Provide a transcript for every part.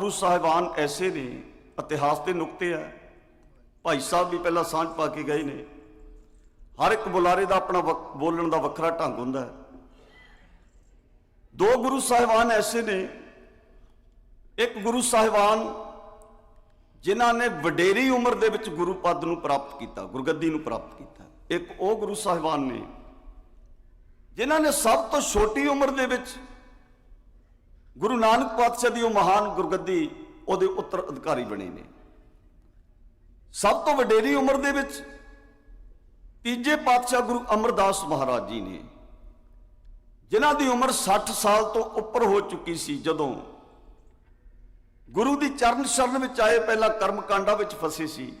ਗੁਰੂ ਸਾਹਿਬਾਨ ਐਸੇ ਨੇ, ਇਤਿਹਾਸ ਦੇ ਨੁਕਤੇ ਆ। ਭਾਈ ਸਾਹਿਬ ਵੀ ਪਹਿਲਾਂ ਸਾਂਝ ਪਾ ਕੇ ਗਏ ਨੇ। ਹਰ ਇੱਕ ਬੁਲਾਰੇ ਦਾ ਆਪਣਾ ਬੋਲਣ ਦਾ ਵੱਖਰਾ ਢੰਗ ਹੁੰਦਾ ਹੈ। ਦੋ ਗੁਰੂ ਸਾਹਿਬਾਨ ਐਸੇ ਨੇ। ਇੱਕ ਗੁਰੂ ਸਾਹਿਬਾਨ ਜਿਨ੍ਹਾਂ ਨੇ ਵਡੇਰੀ ਉਮਰ ਦੇ ਵਿੱਚ ਗੁਰੂ ਪਦ ਨੂੰ ਪ੍ਰਾਪਤ ਕੀਤਾ, ਗੁਰਗੱਦੀ ਨੂੰ ਪ੍ਰਾਪਤ ਕੀਤਾ। ਇੱਕ ਉਹ ਗੁਰੂ ਸਾਹਿਬਾਨ ਨੇ, ਜਿਨ੍ਹਾਂ ਨੇ ਸਭ ਤੋਂ ਛੋਟੀ ਉਮਰ ਦੇ ਵਿੱਚ ਗੁਰੂ ਨਾਨਕ ਪਾਤਸ਼ਾਹ ਦੀ ਉਹ ਮਹਾਨ ਗੁਰਗੱਦੀ, ਉਹਦੇ ਉੱਤਰ ਅਧਿਕਾਰੀ ਬਣੇ ਨੇ। ਸਭ ਤੋਂ ਵਡੇਰੀ ਉਮਰ ਦੇ ਵਿੱਚ ਤੀਜੇ ਪਾਤਸ਼ਾਹ ਗੁਰੂ ਅਮਰਦਾਸ ਮਹਾਰਾਜ ਜੀ ਨੇ, ਜਿਨ੍ਹਾਂ ਦੀ ਉਮਰ 60 ਸਾਲ ਤੋਂ ਉੱਪਰ ਹੋ ਚੁੱਕੀ ਸੀ, ਜਦੋਂ ਗੁਰੂ ਦੀ ਚਰਨ ਸ਼ਰਨ ਵਿੱਚ ਆਏ ਪਹਿਲਾਂ ਕਰਮ ਕਾਂਡਾਂ ਵਿੱਚ ਫਸੇ ਸੀ।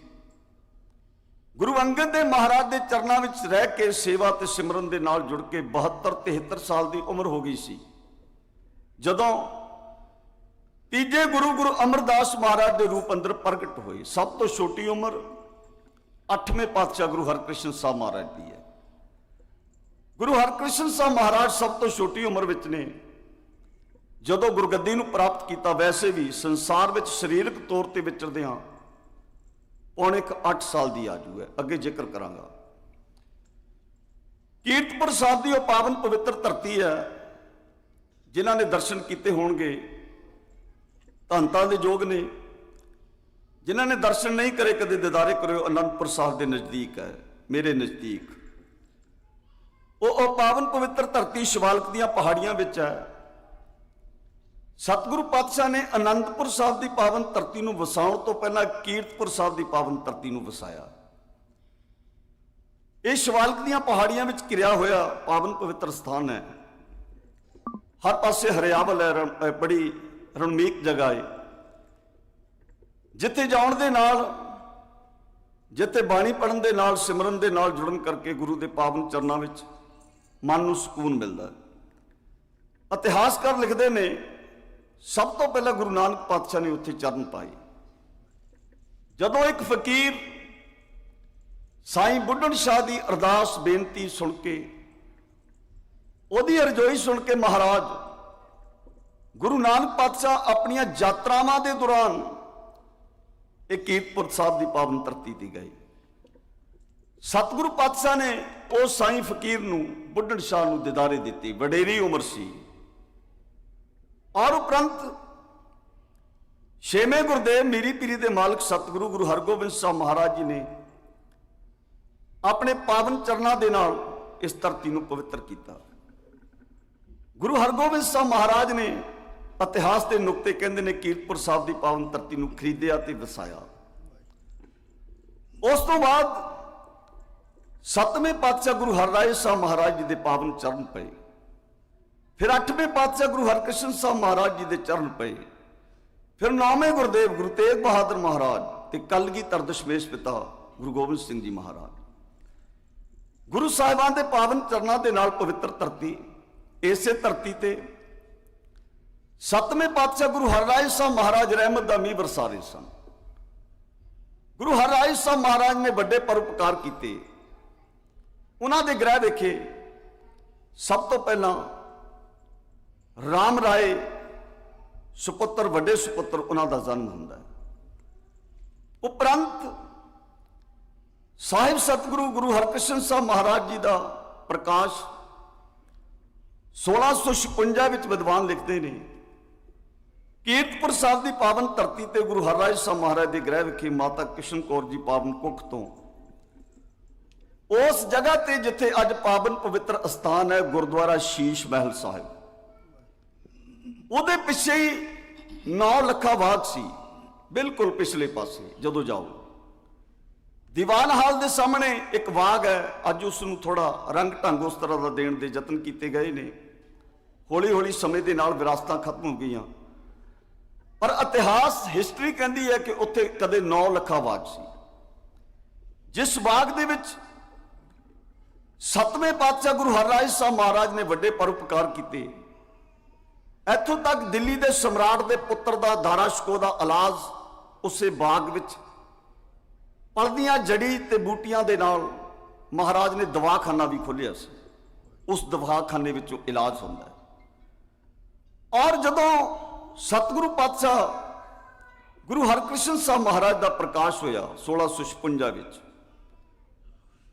ਗੁਰੂ ਅੰਗਦ ਦੇਵ ਮਹਾਰਾਜ ਦੇ ਚਰਨਾਂ ਵਿੱਚ ਰਹਿ ਕੇ ਸੇਵਾ ਤੇ ਸਿਮਰਨ ਦੇ ਨਾਲ ਜੁੜ ਕੇ 72 73 ਸਾਲ ਦੀ ਉਮਰ ਹੋ ਗਈ ਸੀ। ਜਦੋਂ ਤੀਜੇ ਗੁਰੂ ਗੁਰੂ ਅਮਰਦਾਸ ਮਹਾਰਾਜ ਦੇ ਰੂਪ ਅੰਦਰ ਪ੍ਰਗਟ ਹੋਏ। ਸਭ ਤੋਂ ਛੋਟੀ ਉਮਰ 8ਵੇਂ ਪਾਤਸ਼ਾਹ ਗੁਰੂ ਹਰਕ੍ਰਿਸ਼ਨ ਸਾਹਿਬ ਮਹਾਰਾਜ ਦੀ ਹੈ। ਗੁਰੂ ਹਰਕ੍ਰਿਸ਼ਨ ਸਾਹਿਬ ਮਹਾਰਾਜ ਸਭ ਤੋਂ ਛੋਟੀ ਉਮਰ ਵਿੱਚ ਨੇ। ਜਦੋਂ ਗੁਰਗੱਦੀ ਨੂੰ ਪ੍ਰਾਪਤ ਕੀਤਾ, ਵੈਸੇ ਵੀ ਸੰਸਾਰ ਵਿੱਚ ਸਰੀਰਕ ਤੌਰ ਤੇ ਵਿਚਰਦੇ ਹਾਂ, ਪੌਣੇ ਕੁ 8 ਸਾਲ ਦੀ ਆਜੂ ਹੈ। ਅੱਗੇ ਜ਼ਿਕਰ ਕਰਾਂਗਾ। ਕੀਰਤਪੁਰ ਸਾਹਿਬ ਦੀ ਉਹ ਪਾਵਨ ਪਵਿੱਤਰ ਧਰਤੀ ਹੈ, ਜਿਨ੍ਹਾਂ ਨੇ ਦਰਸ਼ਨ ਕੀਤੇ ਹੋਣਗੇ। ਧੰਤਾਂ ਦੇ ਯੋਗ ਨੇ। ਜਿਨ੍ਹਾਂ ਨੇ ਦਰਸ਼ਨ ਨਹੀਂ ਕਰੇ, ਕਦੇ ਦਿਦਾਰੇ ਕਰਿਓ। ਅਨੰਦਪੁਰ ਸਾਹਿਬ ਦੇ ਨਜ਼ਦੀਕ ਹੈ, ਮੇਰੇ ਨਜ਼ਦੀਕ। ਉਹ ਉਹ ਪਾਵਨ ਪਵਿੱਤਰ ਧਰਤੀ ਸ਼ਿਵਾਲਕ ਦੀਆਂ ਪਹਾੜੀਆਂ ਵਿੱਚ ਹੈ। ਸਤਿਗੁਰੂ ਪਾਤਸ਼ਾਹ ਨੇ ਅਨੰਦਪੁਰ ਸਾਹਿਬ ਦੀ ਪਾਵਨ ਧਰਤੀ ਨੂੰ ਵਸਾਉਣ ਤੋਂ ਪਹਿਲਾਂ ਕੀਰਤਪੁਰ ਸਾਹਿਬ ਦੀ ਪਾਵਨ ਧਰਤੀ ਨੂੰ ਵਸਾਇਆ। ਇਹ ਸ਼ਿਵਾਲਕ ਦੀਆਂ ਪਹਾੜੀਆਂ ਵਿੱਚ ਕਿਰਿਆ ਹੋਇਆ ਪਾਵਨ ਪਵਿੱਤਰ ਸਥਾਨ ਹੈ। ਹਰ ਪਾਸੇ ਹਰਿਆਵਲ ਹੈ ਰਣ- ਬੜੀ ਰਣਮੀਤ ਜਗ੍ਹਾ ਹੈ ਜਿੱਥੇ ਜਾਣ ਦੇ ਨਾਲ, ਜਿੱਥੇ ਬਾਣੀ ਪੜਨ ਦੇ ਨਾਲ, ਸਿਮਰਨ ਦੇ ਨਾਲ ਜੁੜਨ ਕਰਕੇ ਗੁਰੂ ਦੇ ਪਾਵਨ ਚਰਨਾਂ ਵਿੱਚ ਮਨ ਨੂੰ ਸਕੂਨ ਮਿਲਦਾ ਹੈ। ਇਤਿਹਾਸਕਾਰ ਲਿਖਦੇ ਨੇ, ਸਭ ਤੋਂ ਪਹਿਲਾਂ ਗੁਰੂ ਨਾਨਕ ਪਾਤਸ਼ਾਹ ਨੇ ਉੱਥੇ ਚਰਨ ਪਾਏ। ਜਦੋਂ ਇੱਕ ਫਕੀਰ ਸਾਈਂ ਬੁੱਢਣ ਸ਼ਾਹ ਦੀ ਅਰਦਾਸ, ਬੇਨਤੀ ਸੁਣ ਕੇ, ਉਹਦੀ ਅਰਜ਼ੋਈ ਸੁਣ ਕੇ ਮਹਾਰਾਜ ਗੁਰੂ ਨਾਨਕ ਪਾਤਸ਼ਾਹ ਆਪਣੀਆਂ ਯਾਤਰਾਵਾਂ ਦੇ ਦੌਰਾਨ ਇਹ ਕੀਰਤਪੁਰ ਸਾਹਿਬ ਦੀ ਪਾਵਨ ਧਰਤੀ ਤੇ ਗਏ। ਸਤਿਗੁਰੂ ਪਾਤਸ਼ਾਹ ਨੇ ਉਹ ਸਾਈਂ ਫਕੀਰ ਨੂੰ ਬੁੱਢਣ ਸ਼ਾਹ ਨੂੰ ਦਿਦਾਰੇ ਦਿੱਤੀ, ਵਡੇਰੀ ਉਮਰ ਸੀ। ਔਰ ਉਪਰੰਤ ਛੇਵੇਂ ਗੁਰਦੇਵ ਮੀਰੀ ਪੀਰੀ ਦੇ ਮਾਲਕ ਸਤਿਗੁਰੂ ਗੁਰੂ ਹਰਗੋਬਿੰਦ ਸਾਹਿਬ ਮਹਾਰਾਜ ਜੀ ਨੇ ਆਪਣੇ ਪਾਵਨ ਚਰਨਾਂ ਦੇ ਨਾਲ ਇਸ ਧਰਤੀ ਨੂੰ ਪਵਿੱਤਰ ਕੀਤਾ। ਗੁਰੂ ਹਰਗੋਬਿੰਦ ਸਾਹਿਬ ਮਹਾਰਾਜ ਨੇ ਇਤਿਹਾਸ ਦੇ ਨੁਕਤੇ ਕਹਿੰਦੇ ਨੇ ਕੀਰਤਪੁਰ ਸਾਹਿਬ ਦੀ ਪਾਵਨ ਧਰਤੀ ਨੂੰ ਖਰੀਦਿਆ ਤੇ ਵਸਾਇਆ। ਉਸ ਤੋਂ ਬਾਅਦ ਸੱਤਵੇਂ ਪਾਤਸ਼ਾਹ ਗੁਰੂ ਹਰਰਾਏ ਸਾਹਿਬ ਮਹਾਰਾਜ ਜੀ ਦੇ ਪਾਵਨ ਚਰਨ ਪਏ। ਫਿਰ ਅੱਠਵੇਂ ਪਾਤਸ਼ਾਹ ਗੁਰੂ ਹਰਕ੍ਰਿਸ਼ਨ ਸਾਹਿਬ ਮਹਾਰਾਜ ਜੀ ਦੇ ਚਰਨ ਪਏ। ਫਿਰ ਨੌਵੇਂ ਗੁਰਦੇਵ ਗੁਰੂ ਤੇਗ ਬਹਾਦਰ ਮਹਾਰਾਜ ਤੇ ਕਲਗੀਧਰ ਦਸ਼ਮੇਸ਼ ਪਿਤਾ ਗੁਰੂ ਗੋਬਿੰਦ ਸਿੰਘ ਜੀ ਮਹਾਰਾਜ। ਗੁਰੂ ਸਾਹਿਬਾਨ ਦੇ ਪਾਵਨ ਚਰਨਾਂ ਦੇ ਨਾਲ ਪਵਿੱਤਰ ਧਰਤੀ, ਇਸੇ ਧਰਤੀ ਤੇ ਸੱਤਵੇਂ ਪਾਤਸ਼ਾਹ ਗੁਰੂ ਹਰਰਾਏ ਸਾਹਿਬ ਮਹਾਰਾਜ ਰਹਿਮਤ ਦਾ ਮੀਂਹ ਵਰਸਾ ਰਹੇ ਸਨ। ਗੁਰੂ ਹਰਰਾਏ ਸਾਹਿਬ ਮਹਾਰਾਜ ਨੇ ਵੱਡੇ ਪਰਉਪਕਾਰ ਕੀਤੇ। ਉਹਨਾਂ ਦੇ ਗ੍ਰਹਿ ਦੇਖੇ। ਸਭ ਤੋਂ ਪਹਿਲਾਂ ਰਾਮ ਰਾਏ ਸੁਪੁੱਤਰ, ਵੱਡੇ ਸੁਪੁੱਤਰ, ਉਹਨਾਂ ਦਾ ਜਨਮ ਹੁੰਦਾ ਹੈ। ਉਪਰੰਤ ਸਾਹਿਬ ਸਤਿਗੁਰੂ ਗੁਰੂ ਹਰਕ੍ਰਿਸ਼ਨ ਸਾਹਿਬ ਮਹਾਰਾਜ ਜੀ ਦਾ ਪ੍ਰਕਾਸ਼ 1656 ਵਿੱਚ ਵਿਦਵਾਨ ਲਿਖਦੇ ਨੇ। ਕੀਰਤਪੁਰ ਸਾਹਿਬ ਦੀ ਪਾਵਨ ਧਰਤੀ ਤੇ ਗੁਰੂ ਹਰਰਾਜ ਸਾਹਿਬ ਮਹਾਰਾਜ ਦੇ ਗ੍ਰਹਿ ਵਿਖੇ ਮਾਤਾ ਕਿਸ਼ਨ ਕੌਰ ਜੀ ਪਾਵਨ ਕੁੱਖ ਤੋਂ। ਉਸ ਜਗ੍ਹਾ ਤੇ ਜਿੱਥੇ ਅੱਜ ਪਾਵਨ ਪਵਿੱਤਰ ਅਸਥਾਨ ਹੈ, ਗੁਰਦੁਆਰਾ ਸ਼ੀਸ਼ ਮਹਿਲ ਸਾਹਿਬ। ਉਹਦੇ ਪਿੱਛੇ ਹੀ 9 ਲੱਖਾਂ ਬਾਗ ਸੀ, ਬਿਲਕੁਲ ਪਿਛਲੇ ਪਾਸੇ, ਜਦੋਂ ਜਾਓ। ਦੀਵਾਨ ਹਾਲ ਦੇ ਸਾਹਮਣੇ ਇੱਕ ਬਾਗ ਹੈ, ਅੱਜ ਉਸ ਨੂੰ ਥੋੜਾ ਰੰਗ ਢੰਗ ਉਸ ਤਰ੍ਹਾਂ ਦਾ ਦੇਣ ਦੇ ਯਤਨ ਕੀਤੇ ਗਏ ਨੇ। ਹੌਲੀ ਹੌਲੀ ਸਮੇਂ ਦੇ ਨਾਲ ਵਿਰਾਸਤਾਂ ਖਤਮ ਹੋ ਗਈਆਂ। ਪਰ ਇਤਿਹਾਸ ਹਿਸਟਰੀ ਕਹਿੰਦੀ ਹੈ ਕਿ ਉੱਥੇ ਕਦੇ 9 ਲੱਖਾਂ ਬਾਗ ਸੀ। ਜਿਸ ਬਾਗ ਦੇ ਵਿੱਚ ਸਤਵੇਂ ਪਾਤਸ਼ਾਹ ਗੁਰੂ ਹਰਰਾਏ ਸਾਹਿਬ ਮਹਾਰਾਜ ਨੇ ਵੱਡੇ ਪਰਉਪਕਾਰ ਕੀਤੇ, ਇੱਥੋਂ ਤੱਕ ਦਿੱਲੀ ਦੇ ਸਮਰਾਟ ਦੇ ਪੁੱਤਰ ਦਾ ਦਾਰਾਸ਼ਕੋ ਦਾ ਇਲਾਜ ਉਸੇ ਬਾਗ ਵਿੱਚ, ਪਲਦੀਆਂ ਜੜੀ ਤੇ ਬੂਟੀਆਂ ਦੇ ਨਾਲ ਮਹਾਰਾਜ ਨੇ ਦਵਾਖਾਨਾ ਵੀ ਖੋਲ੍ਹਿਆ ਸੀ। ਉਸ ਦਵਾਖਾਨੇ ਵਿੱਚੋਂ ਇਲਾਜ ਹੁੰਦਾ ਹੈ। ਔਰ ਜਦੋਂ ਸਤਿਗੁਰੂ ਪਾਤਸ਼ਾਹ, ਗੁਰੂ ਹਰਕ੍ਰਿਸ਼ਨ ਸਾਹਿਬ ਮਹਾਰਾਜ ਦਾ ਪ੍ਰਕਾਸ਼ ਹੋਇਆ 1656 ਵਿੱਚ।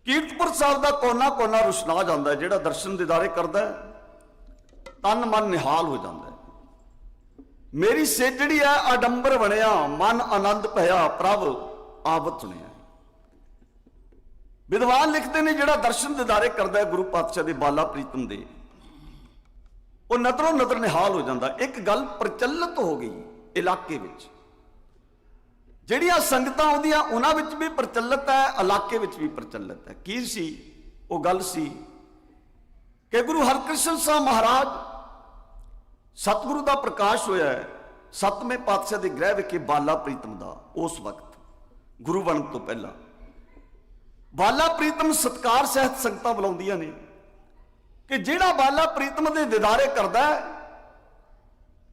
ਕੀਰਤਪੁਰ ਸਾਹਿਬ ਦਾ ਕੋਨਾ ਕੋਨਾ ਰੁਸ਼ਨਾ ਜਾਂਦਾ ਜਿਹੜਾ ਦਰਸ਼ਨ ਦਿਦਾਰੇ ਕਰਦਾ ਹੈ, ਤਨ ਮਨ ਨਿਹਾਲ ਹੋ ਜਾਂਦਾ ਹੈ। ਮੇਰੀ ਸੇਜੜੀ ਹੈ ਆਡੰਬਰ ਬਣਿਆ, ਮਨ ਆਨੰਦ ਭਇਆ, ਪ੍ਰਭ ਆਵਤ ਸੁਣਿਆ। ਵਿਦਵਾਨ ਲਿਖਦੇ ਨੇ, ਜਿਹੜਾ ਦਰਸ਼ਨ ਦਿਦਾਰੇ ਕਰਦਾ ਹੈ ਗੁਰੂ ਪਾਤਸ਼ਾਹ ਦੇ ਬਾਲਾ ਪ੍ਰੀਤਮ ਦੇ। ਉਹ ਨਜ਼ਰੋਂ ਨਜ਼ਰ ਨਿਹਾਲ ਹੋ ਜਾਂਦਾ। ਇੱਕ ਗੱਲ ਪ੍ਰਚਲਿਤ ਹੋ ਗਈ ਇਲਾਕੇ ਵਿੱਚ। ਜਿਹੜੀਆਂ ਸੰਗਤਾਂ ਆਉਂਦੀਆਂ, ਉਹਨਾਂ ਵਿੱਚ ਵੀ ਪ੍ਰਚਲਿਤ ਹੈ, ਇਲਾਕੇ ਵਿੱਚ ਵੀ ਪ੍ਰਚਲਿਤ ਹੈ। ਕੀ ਸੀ? ਉਹ ਗੱਲ ਸੀ ਕਿ ਗੁਰੂ ਹਰਕ੍ਰਿਸ਼ਨ ਸਾਹਿਬ ਮਹਾਰਾਜ ਸਤਿਗੁਰੂ ਦਾ ਪ੍ਰਕਾਸ਼ ਹੋਇਆ ਹੈ, ਸਤਵੇਂ ਪਾਤਸ਼ਾਹ ਦੇ ਗ੍ਰਹਿ ਵਿਖੇ ਬਾਲਾ ਪ੍ਰੀਤਮ ਦਾ, ਉਸ ਵਕਤ, ਗੁਰੂ ਬਣਨ ਤੋਂ ਪਹਿਲਾਂ। ਬਾਲਾ ਪ੍ਰੀਤਮ ਸਤਕਾਰ ਸਹਿਤ ਸੰਗਤਾਂ ਬੁਲਾਉਂਦੀਆਂ ਨੇ। ਕਿ ਜਿਹੜਾ ਬਾਲਾ ਪ੍ਰੀਤਮ ਦੇ ਦਿਦਾਰੇ ਕਰਦਾ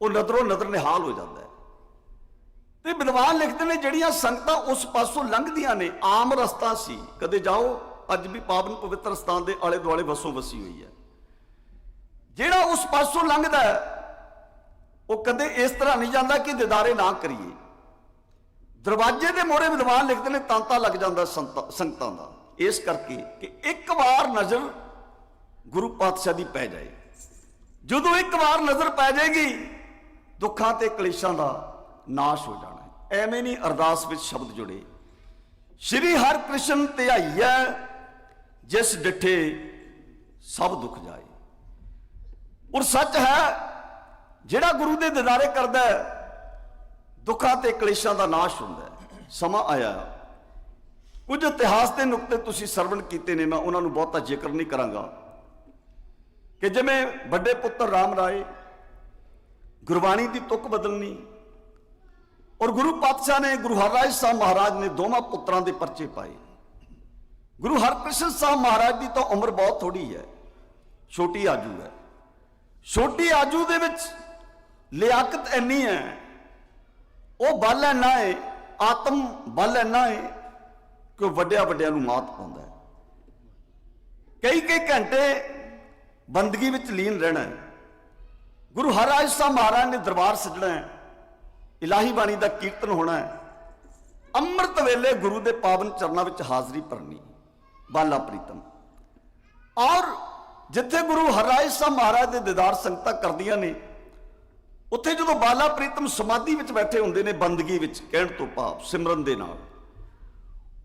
ਉਹ ਨਦਰੋਂ ਨਦਰ ਨਿਹਾਲ ਹੋ ਜਾਂਦਾ ਹੈ। ਤੇ ਵਿਦਵਾਨ ਲਿਖਦੇ ਨੇ ਜਿਹੜੀਆਂ ਸੰਗਤਾਂ ਉਸ ਪਾਸੋਂ ਲੰਘਦੀਆਂ ਨੇ, ਆਮ ਰਸਤਾ ਸੀ। ਕਦੇ ਜਾਓ, ਅੱਜ ਵੀ ਪਾਵਨ ਪਵਿੱਤਰ ਸਥਾਨ ਦੇ ਆਲੇ ਦੁਆਲੇ ਵਸੋਂ ਵਸੀ ਹੋਈ ਹੈ। ਜਿਹੜਾ ਉਸ ਪਾਸੋਂ ਲੰਘਦਾ ਉਹ ਕਦੇ ਇਸ ਤਰ੍ਹਾਂ ਨਹੀਂ ਜਾਂਦਾ ਕਿ ਦਿਦਾਰੇ ਨਾ ਕਰੀਏ। ਦਰਵਾਜ਼ੇ ਦੇ ਮੋਹਰੇ ਵਿਦਵਾਨ ਲਿਖਦੇ ਨੇ ਤਾਂਤਾ ਲੱਗ ਜਾਂਦਾ ਸੰਤਾਂ- ਸੰਗਤਾਂ ਦਾ। ਇਸ ਕਰਕੇ ਕਿ ਇੱਕ ਵਾਰ ਨਜ਼ਰ ਗੁਰੂ ਪਾਤਸ਼ਾਹ ਦੀ ਪੈ ਜਾਏ। ਜਦੋਂ ਇੱਕ ਵਾਰ ਨਜ਼ਰ ਪੈ ਜਾਏਗੀ, ਦੁੱਖਾਂ ਤੇ ਕਲੇਸ਼ਾਂ ਦਾ ਨਾਸ਼ ਹੋ ਜਾਣਾ ਹੈ। ਐਵੇਂ ਨਹੀਂ ਅਰਦਾਸ ਵਿੱਚ ਸ਼ਬਦ ਜੁੜੇ। ਸ਼੍ਰੀ ਹਰਿਕ੍ਰਿਸ਼ਨ ਧਿਆਈਐ, ਜਿਸ ਡਿਠੇ ਸਭ ਦੁੱਖ ਜਾਏ। ਔਰ ਸੱਚ ਹੈ, ਜਿਹੜਾ ਗੁਰੂ ਦੇ ਦਿਦਾਰੇ ਕਰਦਾ ਦੁੱਖਾਂ ਤੇ ਕਲੇਸ਼ਾਂ ਦਾ ਨਾਸ਼ ਹੁੰਦਾ ਸਮਾਂ ਆਇਆ। ਕੁਝ ਇਤਿਹਾਸ ਦੇ ਨੁਕਤੇ ਤੁਸੀਂ ਸਰਵਣ ਕੀਤੇ ਨੇ, ਮੈਂ ਉਹਨਾਂ ਨੂੰ ਬਹੁਤਾ ਜ਼ਿਕਰ ਨਹੀਂ ਕਰਾਂਗਾ। ਕਿ ਜਿਵੇਂ ਵੱਡੇ ਪੁੱਤਰ ਰਾਮ ਰਾਏ ਗੁਰਬਾਣੀ ਦੀ ਤੁਕ ਬਦਲਣੀ ਔਰ ਗੁਰੂ ਪਾਤਸ਼ਾਹ ਨੇ ਗੁਰੂ ਹਰਰਾਏ ਸਾਹਿਬ ਮਹਾਰਾਜ ਨੇ ਦੋਵਾਂ ਪੁੱਤਰਾਂ ਦੇ ਪਰਚੇ ਪਾਏ। ਗੁਰੂ ਹਰਕ੍ਰਿਸ਼ਨ ਸਾਹਿਬ ਮਹਾਰਾਜ ਦੀ ਤਾਂ ਉਮਰ ਬਹੁਤ ਥੋੜੀ ਹੈ, ਛੋਟੀ ਆਜੂ ਹੈ। ਛੋਟੀ ਆਜੂ ਦੇ ਵਿੱਚ ਲਿਆਕਤ ਇੰਨੀ ਹੈ, ਉਹ ਬਲ ਇੰਨਾ ਹੈ, ਆਤਮ ਬਲ ਇੰਨਾ ਹੈ ਕਿ ਉਹ ਵੱਡਿਆਂ ਵੱਡਿਆਂ ਨੂੰ ਮਾਤ ਪਾਉਂਦਾ ਹੈ। ਕਈ ਕਈ ਘੰਟੇ ਬੰਦਗੀ ਵਿੱਚ ਲੀਨ ਰਹਿਣਾ ਹੈ। ਗੁਰੂ ਹਰਿਰਾਜ ਸਾਹਿਬ ਮਹਾਰਾਜ ਨੇ ਦਰਬਾਰ ਸਜਣਾ ਹੈ। ਇਲਾਹੀ ਬਾਣੀ ਦਾ ਕੀਰਤਨ ਹੋਣਾ ਹੈ। ਅੰਮ੍ਰਿਤ ਵੇਲੇ ਗੁਰੂ ਦੇ ਪਾਵਨ ਚਰਨਾਂ ਵਿੱਚ ਹਾਜ਼ਰੀ ਭਰਨੀ। ਬਾਲਾ ਪ੍ਰੀਤਮ। ਔਰ ਜਿੱਥੇ ਗੁਰੂ ਹਰਿਰਾਜ ਸਾਹਿਬ ਮਹਾਰਾਜ ਦੇ ਦੀਦਾਰ ਸੰਗਤਾਂ ਕਰਦੀਆਂ ਨੇ, ਉੱਥੇ ਜਦੋਂ ਬਾਲਾ ਪ੍ਰੀਤਮ ਸਮਾਧੀ ਵਿੱਚ ਬੈਠੇ ਹੁੰਦੇ ਨੇ ਬੰਦਗੀ ਵਿੱਚ, ਕਹਿਣ ਤੋਂ ਭਾਵ, ਸਿਮਰਨ ਦੇ ਨਾਲ,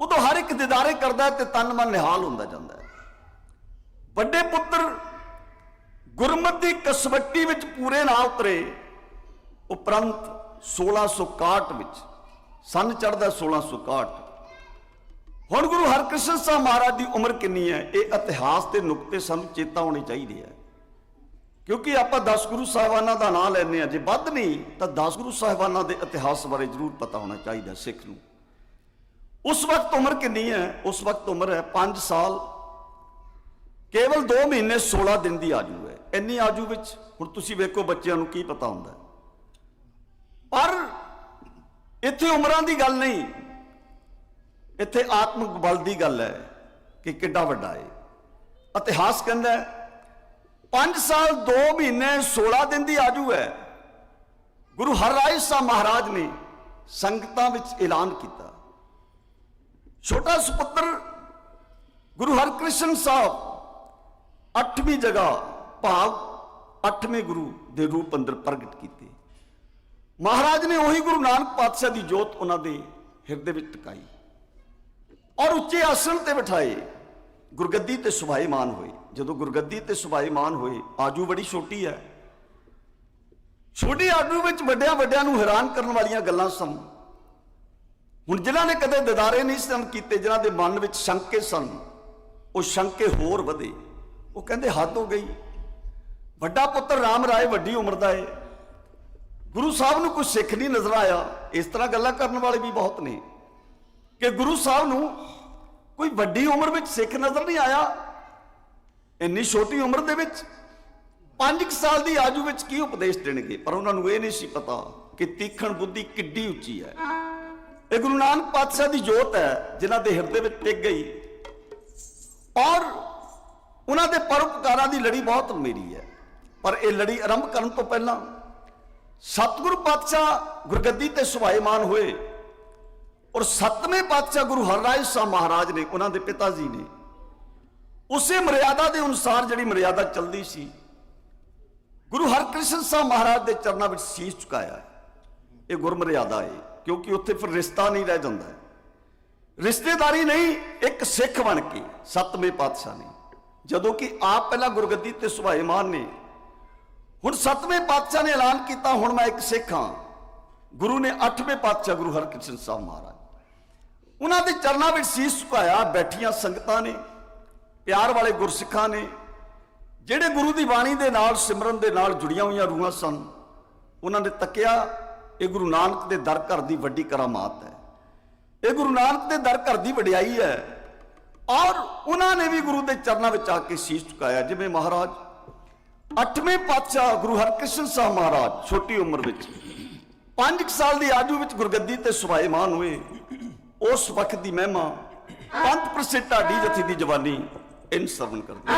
ਉਦੋਂ ਹਰ ਇੱਕ ਦੀਦਾਰੇ ਕਰਦਾ ਹੈ ਤੇ ਤਨ ਮਨ ਨਿਹਾਲ ਹੁੰਦਾ ਜਾਂਦਾ ਹੈ। ਵੱਡੇ ਪੁੱਤਰ ਗੁਰਮਤ ਦੀ ਕਸਵੱਟੀ ਵਿੱਚ ਪੂਰੇ ਨਾ ਉਤਰੇ, ਉਪਰੰਤ 1661 ਵਿੱਚ, ਸੰਨ ਚੜਦਾ 1661 ਹੁਣ ਗੁਰੂ ਹਰਕ੍ਰਿਸ਼ਨ ਸਾਹਿਬ ਮਹਾਰਾਜ ਦੀ ਉਮਰ ਕਿੰਨੀ ਹੈ? ਇਹ ਇਤਿਹਾਸ ਦੇ ਨੁਕਤੇ ਸਾਨੂੰ, ਚੇਤਾ ਹੋਣੇ ਚਾਹੀਦੇ ਆ ਕਿਉਂਕਿ ਆਪਾਂ 10 ਗੁਰੂ ਸਾਹਿਬਾਨਾਂ ਦਾ ਨਾਮ ਲੈਂਦੇ ਆ ਜੇ ਵੱਧ ਨਹੀਂ, ਤਾਂ 10 ਗੁਰੂ ਸਾਹਿਬਾਨਾਂ ਦੇ ਇਤਿਹਾਸ ਬਾਰੇ ਜ਼ਰੂਰ ਪਤਾ ਹੋਣਾ ਚਾਹੀਦਾ ਸਿੱਖ ਨੂੰ। ਉਸ ਵਕਤ ਉਮਰ ਕਿੰਨੀ ਹੈ? ਉਸ ਵਕਤ ਉਮਰ ਹੈ 5 ਸਾਲ। ਕੇਵਲ 2 ਮਹੀਨੇ 16 ਦਿਨ ਦੀ ਆਜੂ ਹੈ। ਇੰਨੀ ਆਜੂ ਵਿੱਚ ਹੁਣ ਤੁਸੀਂ ਵੇਖੋ ਬੱਚਿਆਂ ਨੂੰ ਕੀ ਪਤਾ ਹੁੰਦਾ। ਪਰ ਇੱਥੇ ਉਮਰਾਂ ਦੀ ਗੱਲ ਨਹੀਂ। ਇੱਥੇ ਆਤਮਿਕ ਬਲ ਦੀ ਗੱਲ ਹੈ ਕਿ ਕਿੱਡਾ ਵੱਡਾ ਹੈ ਇਤਿਹਾਸ ਕਹਿੰਦਾ ਹੈ 5 ਸਾਲ 2 ਮਹੀਨੇ 16 ਦਿਨ ਦੀ ਆਜੂ ਹੈ। ਗੁਰੂ ਹਰਰਾਏ ਸਾਹਿਬ ਮਹਾਰਾਜ ਨੇ ਸੰਗਤਾਂ ਵਿੱਚ ਐਲਾਨ ਕੀਤਾ। ਛੋਟਾ ਸੁਪੁੱਤਰ ਗੁਰੂ ਹਰਕ੍ਰਿਸ਼ਨ ਸਾਹਿਬ ਅੱਠਵੀਂ ਜਗ੍ਹਾ ਭਾਵ ਅੱਠਵੇਂ ਗੁਰੂ ਦੇ ਰੂਪ ਅੰਦਰ ਪ੍ਰਗਟ ਕੀਤੇ। ਮਹਾਰਾਜ ਨੇ ਉਹੀ ਗੁਰੂ ਨਾਨਕ ਪਾਤਸ਼ਾਹ ਦੀ ਜੋਤ ਉਹਨਾਂ ਦੇ ਹਿਰਦੇ ਵਿੱਚ ਟਿਕਾਈ ਔਰ ਉੱਚੇ ਆਸਣ ਤੇ ਬਿਠਾਏ। ਗੁਰਗੱਦੀ ਤੇ ਸੁਭਾਈਮਾਨ ਹੋਏ। ਜਦੋਂ ਗੁਰਗੱਦੀ ਤੇ ਸੁਭਾਈਮਾਨ ਹੋਏ, ਆਜੂ ਬੜੀ ਛੋਟੀ ਹੈ। ਛੋਟੀ ਆਜੂ ਵਿੱਚ ਵੱਡਿਆਂ ਵੱਡਿਆਂ ਨੂੰ ਹੈਰਾਨ ਕਰਨ ਵਾਲੀਆਂ ਗੱਲਾਂ ਸਨ। ਹੁਣ ਜਿਨ੍ਹਾਂ ਨੇ ਕਦੇ ਦਿਦਾਰੇ ਨਹੀਂ ਸਨ ਕੀਤੇ, ਜਿਨ੍ਹਾਂ ਦੇ ਮਨ ਵਿੱਚ ਸ਼ੰਕੇ ਸਨ, ਉਹ ਸ਼ੰਕੇ ਹੋਰ ਵਧੇ। ਉਹ ਕਹਿੰਦੇ, ਹੱਦ ਹੋ ਗਈ। ਵੱਡਾ ਪੁੱਤਰ ਰਾਮ ਰਾਏ ਵੱਡੀ ਉਮਰ ਦਾ ਏ। ਗੁਰੂ ਸਾਹਿਬ ਨੂੰ ਕੋਈ ਸਿੱਖ ਨਹੀਂ ਨਜ਼ਰ ਆਇਆ। ਇਸ ਤਰ੍ਹਾਂ ਗੱਲਾਂ ਕਰਨ ਵਾਲੇ ਵੀ ਬਹੁਤ ਨੇ। ਕਿ ਗੁਰੂ ਸਾਹਿਬ ਨੂੰ ਕੋਈ ਵੱਡੀ ਉਮਰ ਵਿੱਚ ਸਿੱਖ ਨਜ਼ਰ ਨਹੀਂ ਆਇਆ। ਇੰਨੀ ਛੋਟੀ ਉਮਰ ਦੇ ਵਿੱਚ 5 ਸਾਲ ਦੀ ਆਜੂ ਵਿੱਚ ਕੀ ਉਪਦੇਸ਼ ਦੇਣਗੇ? ਪਰ ਉਹਨਾਂ ਨੂੰ ਇਹ ਨਹੀਂ ਸੀ ਪਤਾ ਕਿ ਤੀਖਣ ਬੁੱਧੀ ਕਿੱਡੀ ਉੱਚੀ ਹੈ। ਇਹ ਗੁਰੂ ਨਾਨਕ ਪਾਤਸ਼ਾਹ ਦੀ ਜੋਤ ਹੈ, ਜਿਨ੍ਹਾਂ ਦੇ ਹਿਰਦੇ ਵਿੱਚ ਟਿਕ ਗਈ। ਔਰ ਉਹਨਾਂ ਦੇ ਪਰਉਪਕਾਰਾਂ ਦੀ ਲੜੀ ਬਹੁਤ ਮੇਰੀ ਹੈ। ਪਰ ਇਹ ਲੜੀ ਆਰੰਭ ਕਰਨ ਤੋਂ ਪਹਿਲਾਂ ਸਤਿਗੁਰ ਪਾਤਸ਼ਾਹ ਗੁਰਗੱਦੀ ਤੇ ਸੁਭਾਏਮਾਨ ਹੋਏ ਔਰ ਸੱਤਵੇਂ ਪਾਤਸ਼ਾਹ ਗੁਰੂ ਹਰਰਾਏ ਸਾਹਿਬ ਮਹਾਰਾਜ ਨੇ, ਉਹਨਾਂ ਦੇ ਪਿਤਾ ਜੀ ਨੇ, ਉਸੇ ਮਰਿਆਦਾ ਦੇ ਅਨੁਸਾਰ ਜਿਹੜੀ ਮਰਿਆਦਾ ਚੱਲਦੀ ਸੀ, ਗੁਰੂ ਹਰਕ੍ਰਿਸ਼ਨ ਸਾਹਿਬ ਮਹਾਰਾਜ ਦੇ ਚਰਨਾਂ ਵਿੱਚ ਸੀਸ ਝੁਕਾਇਆ ਇਹ ਗੁਰਮਰਿਆਦਾ ਹੈ, ਕਿਉਂਕਿ ਉੱਥੇ ਫਿਰ ਰਿਸ਼ਤਾ ਨਹੀਂ ਰਹਿ ਜਾਂਦਾ ਰਿਸ਼ਤੇਦਾਰੀ ਨਹੀਂ, ਇੱਕ ਸਿੱਖ ਬਣ ਕੇ ਸੱਤਵੇਂ ਪਾਤਸ਼ਾਹ ਨੇ, ਜਦੋਂ ਕਿ ਆਪ ਪਹਿਲਾਂ ਗੁਰਗੱਦੀ ਤੇ ਸੁਭਾਏਮਾਨ ਨੇ ਹੁਣ ਸੱਤਵੇਂ ਪਾਤਸ਼ਾਹ ਨੇ ਐਲਾਨ ਕੀਤਾ, ਹੁਣ ਮੈਂ ਇੱਕ ਸਿੱਖ ਹਾਂ। ਗੁਰੂ ਨੇ ਅੱਠਵੇਂ ਪਾਤਸ਼ਾਹ ਗੁਰੂ ਹਰਕ੍ਰਿਸ਼ਨ ਸਾਹਿਬ ਮਹਾਰਾਜ। ਉਹਨਾਂ ਦੇ ਚਰਨਾਂ ਵਿੱਚ ਸੀਸ ਝੁਕਾਇਆ ਬੈਠੀਆਂ ਸੰਗਤਾਂ ਨੇ, ਪਿਆਰ ਵਾਲੇ ਗੁਰਸਿੱਖਾਂ ਨੇ, ਜਿਹੜੇ ਗੁਰੂ ਦੀ ਬਾਣੀ ਦੇ ਨਾਲ, ਸਿਮਰਨ ਦੇ ਨਾਲ ਜੁੜੀਆਂ ਹੋਈਆਂ ਰੂਹਾਂ ਸਨ, ਉਹਨਾਂ ਨੇ ਤੱਕਿਆ, ਇਹ ਗੁਰੂ ਨਾਨਕ ਦੇ ਦਰ ਘਰ ਦੀ ਵੱਡੀ ਕਰਾਮਾਤ ਹੈ। ਇਹ ਗੁਰੂ ਨਾਨਕ ਦੇ ਦਰ ਘਰ ਦੀ ਵਡਿਆਈ ਹੈ। ਔਰ ਉਹਨਾਂ ਨੇ ਵੀ ਗੁਰੂ ਦੇ ਚਰਨਾਂ ਵਿੱਚ ਆ ਕੇ ਸੀਸ ਝੁਕਾਇਆ ਜਿਵੇਂ ਮਹਾਰਾਜ ਅੱਠਵੇਂ ਪਾਤਸ਼ਾਹ ਗੁਰੂ ਹਰਕ੍ਰਿਸ਼ਨ ਸਾਹਿਬ ਮਹਾਰਾਜ ਛੋਟੀ ਉਮਰ ਵਿੱਚ 5 ਸਾਲ ਦੀ ਆਜੂ ਵਿੱਚ ਗੁਰਗੱਦੀ ਤੇ ਸੁਭਾਏਮਾਨ ਹੋਏ। ਉਸ ਵਕਤ ਦੀ ਮਹਿਮਾ ਪੰਥ ਪ੍ਰਸਿੱਧ ਢਾਡੀ ਜਥੀ ਦੀ ਜਵਾਨੀ ਇਨ ਸਰਵਣ ਕਰਦੀ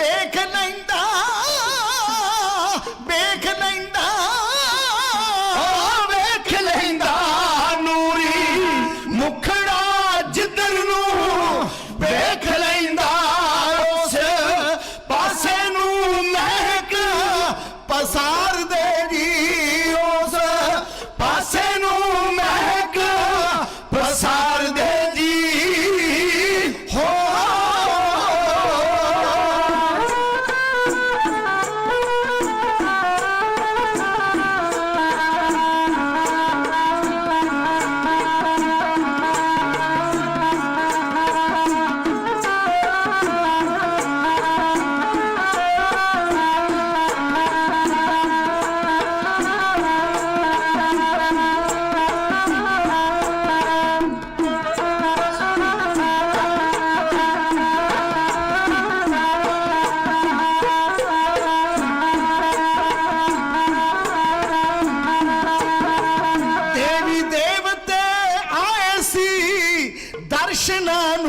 ਨੂੰ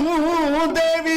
ਦਰਸ਼ਨਾਂ ਨੂੰ